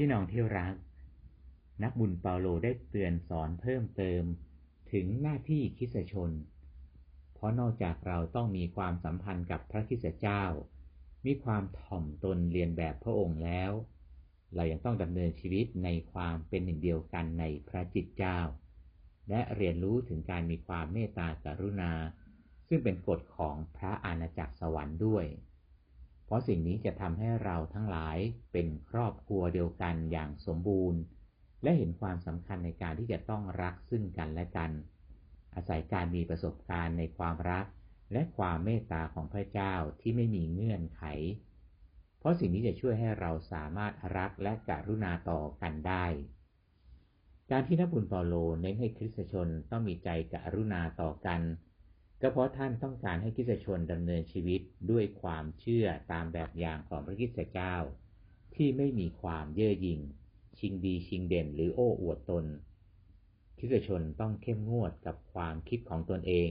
พี่น้องที่รัก นักบุญเปาโลได้เตือนสอนเพิ่มเติมถึงหน้าที่คิสตชน เพราะนอกจากเราต้องมีความสัมพันธ์กับพระคิสตเจ้า มีความถ่อมตนเรียนแบบพระองค์แล้ว เรายังต้องดำเนินชีวิตในความเป็นหนึ่งเดียวกันในพระจิตเจ้า และเรียนรู้ถึงการมีความเมตตากรุณา ซึ่งเป็นกฎของพระอาณาจักรสวรรค์ด้วย เพราะสิ่งนี้จะทำให้เราทั้งหลายเป็นครอบครัวเดียวกันอย่างสมบูรณ์ และเห็นความสำคัญในการที่จะต้องรักซึ่งกันและกัน อาศัยการมีประสบการณ์ในความรัก และความเมตตาของพระเจ้าที่ไม่มีเงื่อนไข เพราะสิ่งนี้จะช่วยให้เราสามารถรักและกรุณาต่อกันได้ การที่นักบุญเปาโลเน้นให้คริสตชนต้องมีใจกรุณาต่อกัน ก็เพราะท่านต้องการให้คริสตชนดำเนินชีวิตด้วยความเชื่อตามแบบอย่างของพระคริสตเจ้า ที่ไม่มีความเย่อหยิ่ง ชิงดีชิงเด่นหรือโอ้อวดตนคริสตชนต้องเข้มงวดกับความคิดของตนเอง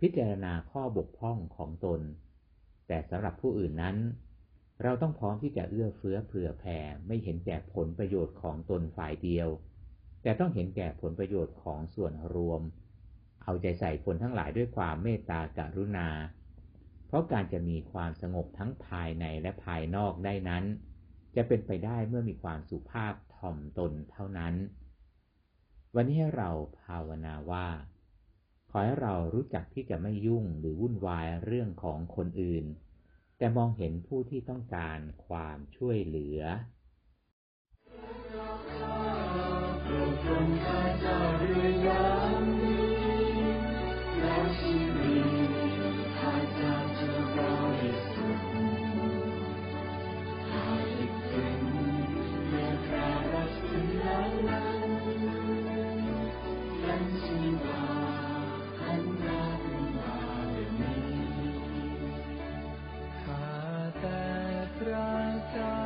พิจารณาข้อบกพร่องของตน แต่สำหรับผู้อื่นนั้น เราต้องพร้อมที่จะเอื้อเฟื้อเผื่อแผ่ไม่เห็นแก่ผลประโยชน์ของตนฝ่ายเดียว แต่ต้องเห็นแก่ผลประโยชน์ของส่วนรวม เอาใจใส่คนทั้งหลายด้วยความเมตตากรุณา เพราะการจะมีความสงบทั้งภายในและภายนอกได้นั้น จะเป็นไปได้เมื่อมีความสุภาพถ่อมตนเท่านั้น วันนี้ให้เราภาวนาว่า ขอให้เรารู้จักที่จะไม่ยุ่งหรือวุ่นวายเรื่องของคนอื่น แต่มองเห็นผู้ที่ต้องการความช่วยเหลือ star.